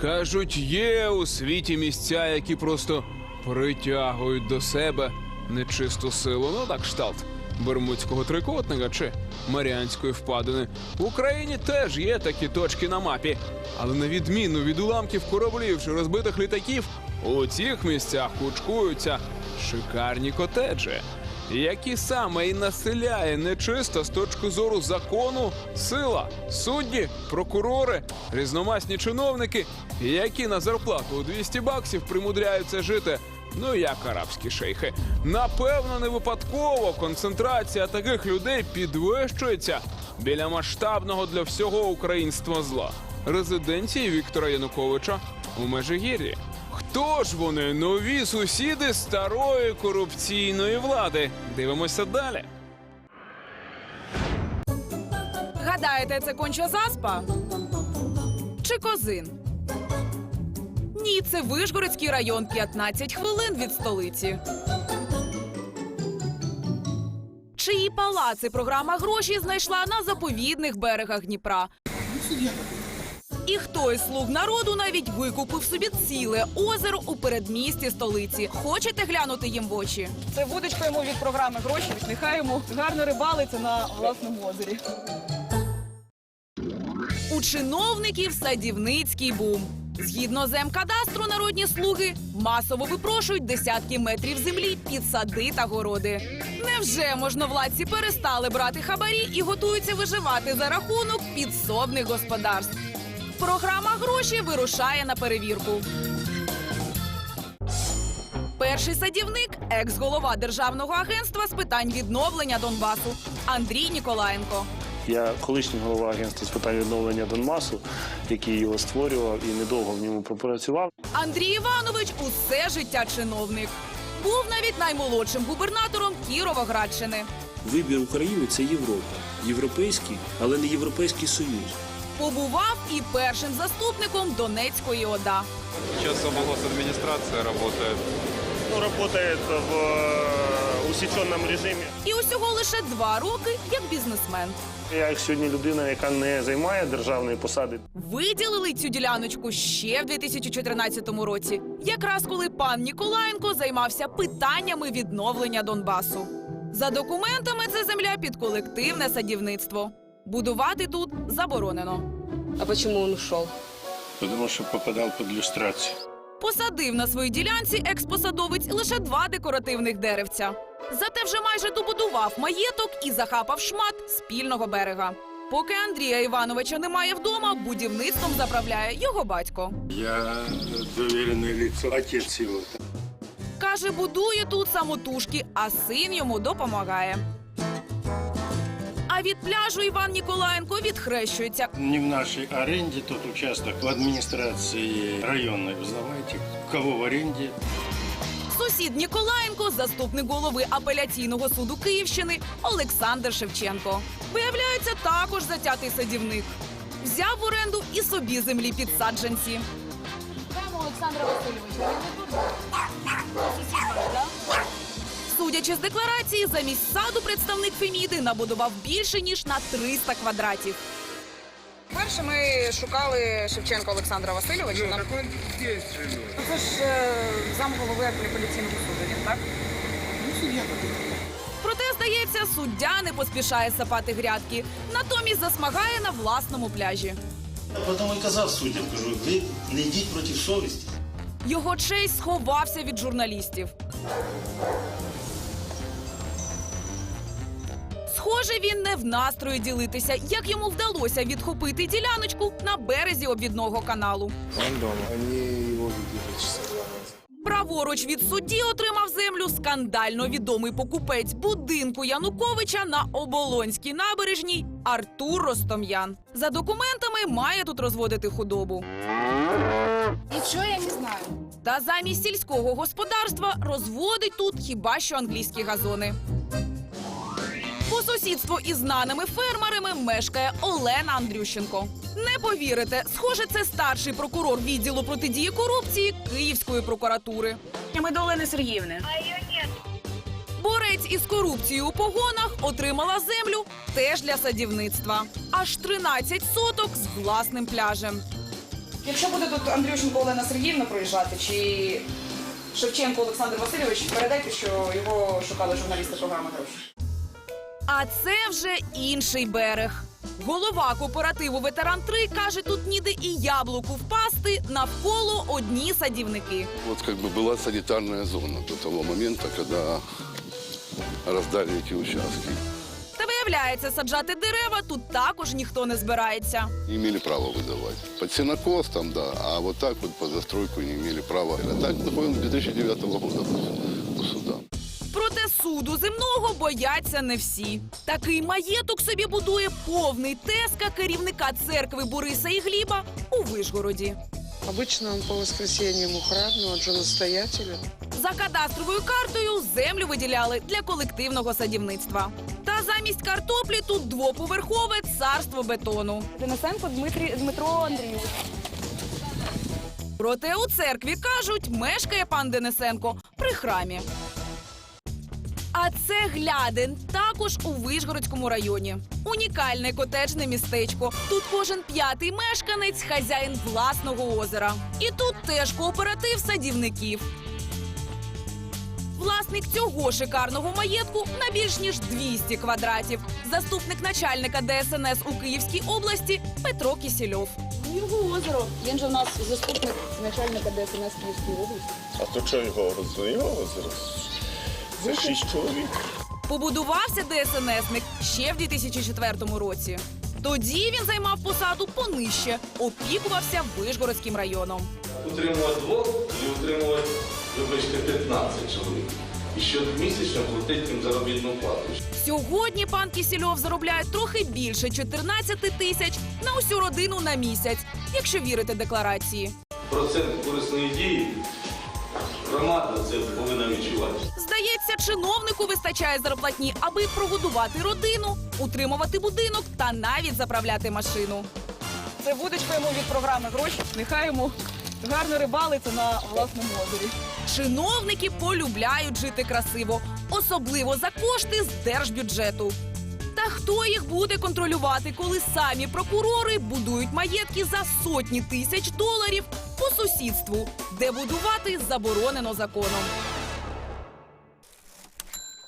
Кажуть, є у світі місця, які просто притягують до себе нечисту силу. Ну так кшталт Бермудського трикутника чи Маріанської впадини. В Україні теж є такі точки на мапі. Але на відміну від уламків кораблів чи розбитих літаків, у цих місцях кучкуються шикарні котеджі, які саме і населяє нечиста з точки зору закону сила, судді, прокурори, різномасні чиновники, які на зарплату у 200 баксів примудряються жити. Ну як арабські шейхи. Напевно, не випадково концентрація таких людей підвищується біля масштабного для всього українства зла резиденції Віктора Януковича у Межигір'ї. Хто ж вони нові сусіди старої корупційної влади? Дивимося далі. Гадаєте, це конча заспа? Чи козин? Ні, це Вишгородський район, 15 хвилин від столиці. Чиї палаци програма гроші знайшла на заповідних берегах Дніпра. І хто із слуг народу навіть викупив собі ціле озеро у передмісті столиці. Хочете глянути їм в очі? Це вудочка йому від програми гроші. Нехай йому гарно рибалиться на власному озері. У чиновників садівницький бум. Згідно з Мкадастру, народні слуги масово випрошують десятки метрів землі під сади та городи. Невже можновладці перестали брати хабарі і готуються виживати за рахунок підсобних господарств? Програма гроші вирушає на перевірку. Перший садівник екс-голова Державного агентства з питань відновлення Донбасу Андрій Ніколаєнко. Я колишній голова агентства з питань відновлення Донбасу, який його створював і недовго в ньому пропрацював. Андрій Іванович усе життя чиновник. Був навіть наймолодшим губернатором Кіровоградщини. Вибір України це Європа. Європейський, але не Європейський Союз. Побував і першим заступником Донецької ОДА. Сейчас облгосадминистрация работает. Ну, працює в е, усіченому режимі. І усього лише два роки як бізнесмен. Я як сьогодні людина, яка не займає державної посади, Виділили цю діляночку ще в 2014 році, якраз коли пан Ніколаєнко займався питаннями відновлення Донбасу. За документами це земля під колективне садівництво. Будувати тут заборонено. А почему он ушел? потому что попадал под иллюстрацию. Посадив на своїй ділянці експосадовець лише два декоративних деревця. Зате вже майже добудував маєток і захапав шмат спільного берега. Поки Андрія Івановича немає вдома, будівництвом заправляє його батько. Я доверенное лицо, отец его. Каже, будує тут самотужки, а син йому допомагає. А від пляжу Іван Ніколаєнко відхрещується. Не в нашей аренде тот участок в администрации районной. Узнавайте, кого в аренде. Сусід Ніколаєнко, заступник голови апеляційного суду Київщини Олександр Шевченко. Виявляється, також затятий садівник. Взяв в оренду і собі землі під саджанці. Олександра Васильовича. Судячи з декларації, замість саду представник Феміди набудував більше ніж на 300 квадратів. Перше ми шукали Шевченка Олександра Васильовича. Нам... Це ж е, замголови апеляційного суду, він так? Проте, здається, суддя не поспішає сапати грядки, натомість засмагає на власному пляжі. Потім і казав суддям, кажу, ви не йдіть проти совісті. Його честь сховався від журналістів. Схоже, він не в настрої ділитися, як йому вдалося відхопити діляночку на березі обідного каналу. Праворуч від судді отримав землю скандально відомий покупець будинку Януковича на Оболонській набережній Артур Ростом'ян. За документами має тут розводити худобу. Нічого я не знаю. Та замість сільського господарства розводить тут хіба що англійські газони. Сусідству із знаними фермерами мешкає Олена Андрющенко. Не повірите, схоже, це старший прокурор відділу протидії корупції Київської прокуратури. Ми до Олени Сергіївни. Борець із корупцією у погонах отримала землю теж для садівництва. Аж 13 соток з власним пляжем. Якщо буде тут Андрющенко Олена Сергіївна проїжджати, чи Шевченко Олександр Васильович, передайте, що його шукали журналісти програми гроші. А це вже інший берег. Голова кооперативу Ветеран 3 каже, тут ніде і яблуку впасти навколо одні садівники. Вот как бы была санитарная зона до того момента, когда раздали эти участки. Та виявляється, саджати дерева тут також ніхто не збирається. Не имели права выдавать. Под сенокос там, да, а вот так вот под застройку не имели права. А так находим 2009 года у суда. Суду земного бояться не всі. Такий маєток собі будує повний теска керівника церкви Бориса і Гліба у Вишгороді. Обычно он по воскресеньям ухрад, но он же. За кадастровою картою землю виділяли для колективного садівництва. Та замість картоплі тут двоповерхове царство бетону. Денисенко Дмитрій Дмитро Андрійович. Проте у церкві кажуть, мешкає пан Денисенко при храмі. А це глядин також у Вишгородському районі. Унікальне котеджне містечко. Тут кожен п'ятий мешканець хазяїн власного озера. І тут теж кооператив садівників. Власник цього шикарного маєтку на більш ніж 200 квадратів. Заступник начальника ДСНС у Київській області Петро Кісільов. Його озеро. Він же у нас заступник начальника ДСНС Київської області. А то чого його розвивало зараз? Це шість чоловік. Побудувався ДСНСник ще в 2004 році. Тоді він займав посаду понижче, опікувався Вишгородським районом. утримувати двох і утримувати, вибачте, 15 чоловік. І щомісячно платить їм заробітну плату. Сьогодні пан Кісільов заробляє трохи більше 14 тисяч на усю родину на місяць, якщо вірити декларації. Процент корисної дії громада це повинна відчувати. Чиновнику вистачає зарплатні, аби прогодувати родину, утримувати будинок та навіть заправляти машину. Це вудочка йому від програми гроші. Нехай йому гарно рибалиться на власному озері. Чиновники полюбляють жити красиво, особливо за кошти з держбюджету. Та хто їх буде контролювати, коли самі прокурори будують маєтки за сотні тисяч доларів по сусідству, де будувати заборонено законом?